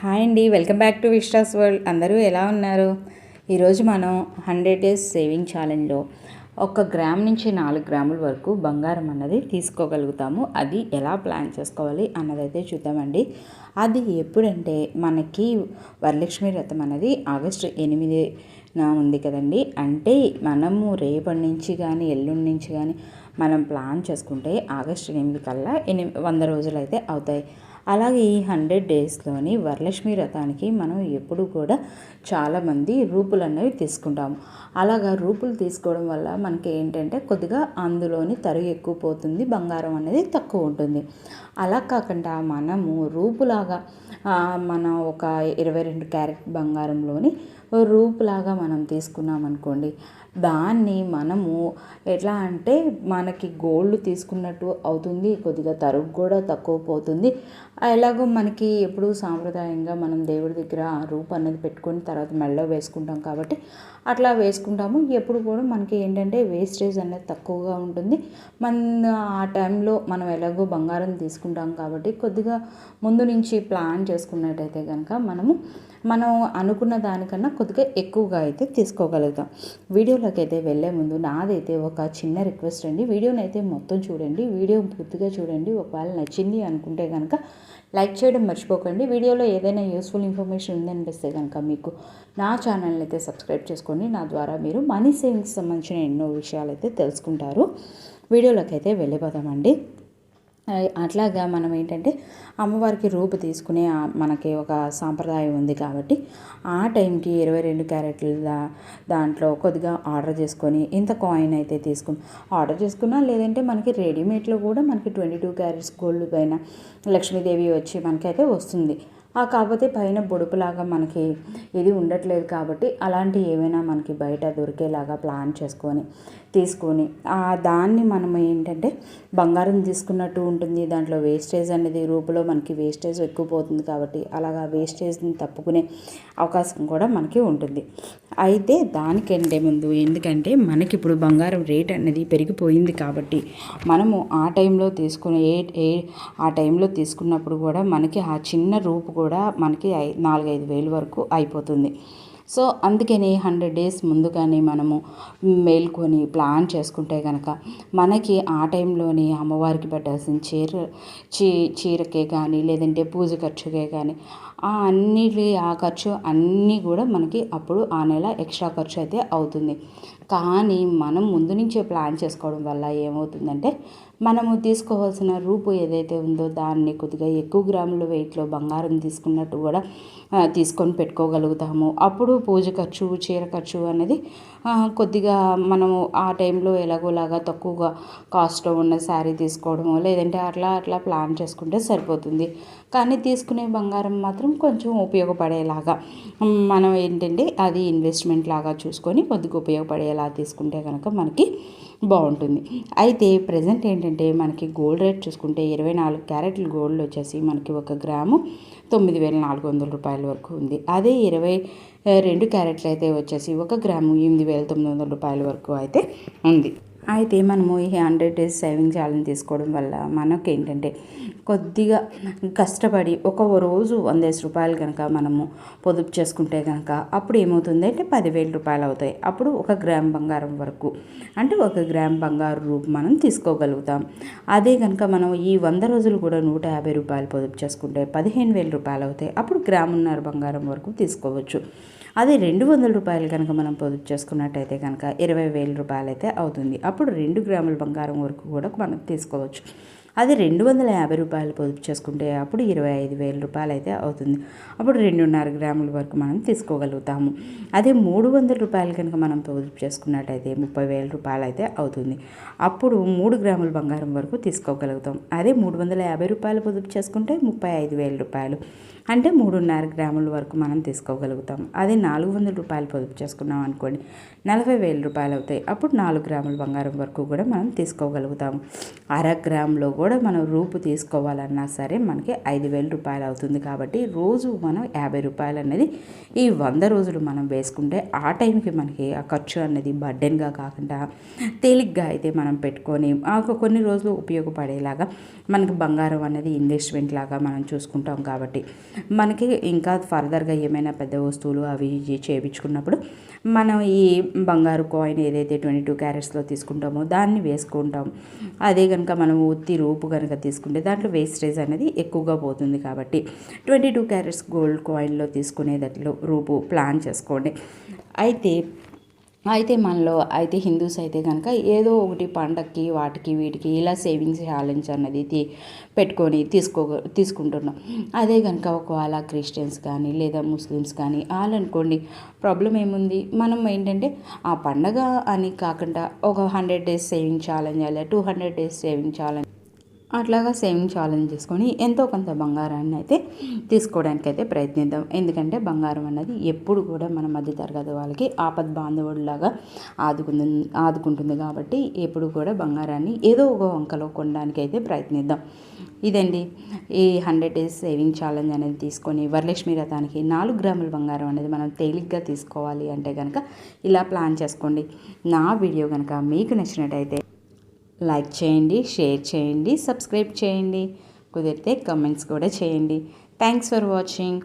Hi అండి welcome back to విష్టాస్ world. అందరూ ఎలా ఉన్నారు? ఈరోజు మనం హండ్రెడ్ డేస్ సేవింగ్ ఛాలెంజ్లో ఒక గ్రామ్ నుంచి నాలుగు గ్రాముల వరకు బంగారం అన్నది తీసుకోగలుగుతాము. అది ఎలా ప్లాన్ చేసుకోవాలి అన్నదైతే చూద్దామండి. అది ఎప్పుడంటే మనకి వరలక్ష్మి వ్రతం అనేది ఆగస్టు ఎనిమిదిన ఉంది కదండి. అంటే మనము రేపటి నుంచి కానీ ఎల్లుండి నుంచి కానీ మనం ప్లాన్ చేసుకుంటే ఆగస్టు ఎనిమిది కల్లా ఎనిమిది వంద రోజులు అయితే అవుతాయి. అలాగే ఈ హండ్రెడ్ డేస్లోని వరలక్ష్మి వ్రతానికి మనం ఎప్పుడు కూడా చాలామంది రూపులు అనేవి తీసుకుంటాము. అలాగా రూపులు తీసుకోవడం వల్ల మనకి ఏంటంటే కొద్దిగా అందులోని తరుగు ఎక్కువ పోతుంది బంగారం అనేది తక్కువ ఉంటుంది. అలా కాకుండా మనము రూపులాగా మన ఒక ఇరవై రెండు క్యారెట్ బంగారంలోని రూపులాగా మనం తీసుకున్నాం అనుకోండి దాన్ని మనము ఎట్లా అంటే మనకి గోల్డ్ తీసుకున్నట్టు అవుతుంది కొద్దిగా తరుగు కూడా తక్కువ పోతుంది. ఎలాగో మనకి ఎప్పుడు సాంప్రదాయంగా మనం దేవుడి దగ్గర ఆ రూప్ అనేది పెట్టుకొని తర్వాత మెడలో వేసుకుంటాం కాబట్టి అట్లా వేసుకుంటాము. ఎప్పుడు కూడా మనకి ఏంటంటే వేస్టేజ్ అనేది తక్కువగా ఉంటుంది. మన ఆ టైంలో మనం ఎలాగో బంగారం తీసుకుంటాం కాబట్టి కొద్దిగా ముందు నుంచి ప్లాన్ చేసుకున్నట్టయితే కనుక మనము మనం అనుకున్న దానికన్నా కొద్దిగా ఎక్కువగా అయితే తీసుకోగలుగుతాం. వీడియోలోకి అయితే వెళ్ళే ముందు నాదైతే ఒక చిన్న రిక్వెస్ట్ అండి. వీడియోని అయితే మొత్తం చూడండి. వీడియో పూర్తిగా చూడండి. ఒకవేళ నచ్చింది అనుకుంటే కనుక లైక్ చేయడం మర్చిపోకండి. వీడియోలో ఏదైనా యూస్ఫుల్ ఇన్ఫర్మేషన్ ఉందనిపిస్తే కనుక మీకు నా ఛానల్ని అయితే సబ్స్క్రైబ్ చేసుకోండి. నా ద్వారా మీరు మనీ సేవింగ్స్ సంబంధించిన ఎన్నో విషయాలు అయితే తెలుసుకుంటారు. వీడియోలోకి అయితే వెళ్ళిపోదామండి. అట్లాగా మనం ఏంటంటే అమ్మవారికి రూపు తీసుకునే మనకి ఒక సాంప్రదాయం ఉంది కాబట్టి ఆ టైంకి ఇరవై రెండు క్యారెట్ల దాంట్లో కొద్దిగా ఆర్డర్ చేసుకొని ఇంత కాయిన్ అయితే తీసుకుని ఆర్డర్ చేసుకున్నా లేదంటే మనకి రెడీమేడ్లో కూడా మనకి ట్వంటీ టూ క్యారెట్స్ గోల్డ్ పైన లక్ష్మీదేవి వచ్చి మనకైతే వస్తుంది. కాకపోతే పైన బొడుపులాగా మనకి ఇది ఉండట్లేదు కాబట్టి అలాంటి ఏమైనా మనకి బయట దొరికేలాగా ప్లాన్ చేసుకొని తీసుకొని దాన్ని మనం ఏంటంటే బంగారం తీసుకున్నట్టు ఉంటుంది. దాంట్లో వేస్టేజ్ అనేది రూపులో మనకి వేస్టేజ్ ఎక్కువ పోతుంది కాబట్టి అలాగా వేస్టేజ్ని తప్పుకునే అవకాశం కూడా మనకి ఉంటుంది. అయితే దానికంటే ముందు ఎందుకంటే మనకి ఇప్పుడు బంగారం రేట్ అనేది పెరిగిపోయింది కాబట్టి మనము ఆ టైంలో తీసుకునే ఏ ఏ ఆ టైంలో తీసుకున్నప్పుడు కూడా మనకి ఆ చిన్న రూపు కూడా మనకి నాలుగైదు వేలు వరకు అయిపోతుంది. సో అందుకని హండ్రెడ్ డేస్ ముందుగానే మనము మేల్కొని ప్లాన్ చేసుకుంటే కనుక మనకి ఆ టైంలోనే అమ్మవారికి పెట్టాల్సిన చీర చీ చీరకే కానీ లేదంటే పూజ ఖర్చుకే కానీ ఆ అన్నిటి ఆ ఖర్చు అన్నీ కూడా మనకి అప్పుడు ఆ నెల ఎక్స్ట్రా ఖర్చు అయితే అవుతుంది. కానీ మనం ముందు నుంచే ప్లాన్ చేసుకోవడం వల్ల ఏమవుతుందంటే మనము తీసుకోవాల్సిన రూపు ఏదైతే ఉందో దాన్ని కొద్దిగా ఎక్కువ గ్రాముల వెయిట్లో బంగారం తీసుకున్నట్టు కూడా తీసుకొని పెట్టుకోగలుగుతాము. అప్పుడు పూజ ఖర్చు చీర ఖర్చు అనేది కొద్దిగా మనము ఆ టైంలో ఎలాగోలాగా తక్కువగా కాస్ట్లో ఉన్న శారీ తీసుకోవడము లేదంటే అట్లా అట్లా ప్లాన్ చేసుకుంటే సరిపోతుంది. కానీ తీసుకునే బంగారం మాత్రం కొంచెం ఉపయోగపడేలాగా మనం ఏంటంటే అది ఇన్వెస్ట్మెంట్ లాగా చూసుకొని కొద్దిగా ఉపయోగపడేలా తీసుకుంటే కనుక మనకి బాగుంటుంది. అయితే ప్రజెంట్ ఏంటంటే మనకి గోల్డ్ రేట్ చూసుకుంటే ఇరవై నాలుగు క్యారెట్లు గోల్డ్ వచ్చేసి మనకి ఒక గ్రాము తొమ్మిది వేల నాలుగు వందల రూపాయల వరకు ఉంది. అదే ఇరవై రెండు క్యారెట్లు అయితే వచ్చేసి ఒక గ్రాము ఎనిమిది వేల తొమ్మిది వందల రూపాయల వరకు అయితే ఉంది. అయితే మనము ఈ హండ్రెడ్ డేస్ సేవింగ్ ఛాలెంజ్ తీసుకోవడం వల్ల మనకు ఏంటంటే కొద్దిగా కష్టపడి ఒక రోజు వంద రూపాయలు కనుక మనము పొదుపు చేసుకుంటే కనుక అప్పుడు ఏమవుతుంది అంటే పదివేల రూపాయలు అవుతాయి. అప్పుడు ఒక గ్రామ్ బంగారం వరకు అంటే ఒక గ్రామ్ బంగారు రూపు మనం తీసుకోగలుగుతాం. అదే కనుక మనం ఈ వంద రోజులు కూడా నూట యాభై రూపాయలు పొదుపు చేసుకుంటే పదిహేను వేల రూపాయలు అవుతాయి. అప్పుడు గ్రామున్నర బంగారం వరకు తీసుకోవచ్చు. అదే రెండు వందల రూపాయలు కనుక మనం పొదుపు చేసుకున్నట్టయితే కనుక ఇరవై వేల రూపాయలు అయితే అవుతుంది. అప్పుడు రెండు గ్రాముల బంగారం వరకు కూడా మనం తీసుకోవచ్చు. అది రెండు వందల యాభై రూపాయలు పొదుపు చేసుకుంటే అప్పుడు ఇరవై ఐదు వేల రూపాయలు అయితే అవుతుంది. అప్పుడు రెండున్నర గ్రాముల వరకు మనం తీసుకోగలుగుతాము. అదే మూడు వందల రూపాయలు కనుక మనం పొదుపు చేసుకున్నట్టయితే ముప్పై వేల రూపాయలు అయితే అవుతుంది. అప్పుడు మూడు గ్రాముల బంగారం వరకు తీసుకోగలుగుతాం. అదే మూడు వందల యాభై రూపాయలు పొదుపు చేసుకుంటే ముప్పై ఐదు వేల రూపాయలు. అంటే మూడున్నర గ్రాముల వరకు మనం తీసుకోగలుగుతాం. అదే నాలుగు వందల రూపాయలు పొదుపు చేసుకున్నాం అనుకోండి నలభై వేల రూపాయలు అవుతాయి. అప్పుడు నాలుగు గ్రాముల బంగారం వరకు కూడా మనం తీసుకోగలుగుతాము అర గ్రాములో కూడా మనం రూపు తీసుకోవాలన్నా సరే మనకి ఐదు వేల రూపాయలు అవుతుంది కాబట్టి రోజు మనం యాభై రూపాయలు అనేది ఈ వంద రోజులు మనం వేసుకుంటే ఆ టైంకి మనకి ఆ ఖర్చు అనేది బర్డెన్గా కాకుండా తేలిగ్గా అయితే మనం పెట్టుకొని కొన్ని రోజులు ఉపయోగపడేలాగా మనకి బంగారం అనేది ఇన్వెస్ట్మెంట్ లాగా మనం చూసుకుంటాం కాబట్టి మనకి ఇంకా ఫర్దర్గా ఏమైనా పెద్ద వస్తువులు అవి ఇవి చేయించుకున్నప్పుడు మనం ఈ బంగారు కాయిన్ ఏదైతే ట్వంటీ టూ క్యారెట్స్లో తీసుకుంటామో దాన్ని వేసుకుంటాం. అదే కనుక మనం ఉత్తి రూపు కనుక తీసుకుంటే దాంట్లో వేస్టేజ్ అనేది ఎక్కువగా పోతుంది కాబట్టి ట్వంటీ టూ క్యారెట్స్ గోల్డ్ కాయిన్లో తీసుకునేటట్లు రూపు ప్లాన్ చేసుకోండి. అయితే అయితే మనలో అయితే హిందూస్ అయితే కనుక ఏదో ఒకటి పండక్కి వాటికి వీటికి ఇలా సేవింగ్స్ ఛాలెంజ్ అన్నది పెట్టుకొని తీసుకో తీసుకుంటున్నాం. అదే కనుక ఒకవేళ క్రిస్టియన్స్ కానీ లేదా ముస్లిమ్స్ కానీ వాళ్ళనుకోండి ప్రాబ్లం ఏముంది? మనం ఏంటంటే ఆ పండగ అని కాకుండా ఒక హండ్రెడ్ డేస్ సేవింగ్ ఛాలెంజ్ అలా two hundred days saving challenge అట్లాగా సేవింగ్ ఛాలెంజ్ చేసుకొని ఎంతో కొంత బంగారాన్ని అయితే తీసుకోవడానికి అయితే ప్రయత్నిద్దాం. ఎందుకంటే బంగారం అన్నది ఎప్పుడు కూడా మన మధ్య తరగతి వాళ్ళకి ఆపద్ బాంధవుడిలాగా ఆదుకుంది ఆదుకుంటుంది కాబట్టి ఎప్పుడు కూడా బంగారాన్ని ఏదో ఒక వంకలో కొనడానికి అయితే ప్రయత్నిద్దాం. ఇదండి. ఈ హండ్రెడ్ డేస్ సేవింగ్ ఛాలెంజ్ అనేది తీసుకొని వరలక్ష్మి రథానికి నాలుగు గ్రాముల బంగారం అనేది మనం తేలిగ్గా తీసుకోవాలి అంటే కనుక ఇలా ప్లాన్ చేసుకోండి. నా వీడియో కనుక మీకు నచ్చినట్టయితే లైక్ చేయండి షేర్ చేయండి సబ్స్క్రైబ్ చేయండి కుదిరితే కమెంట్స్ కూడా చేయండి. Thanks for watching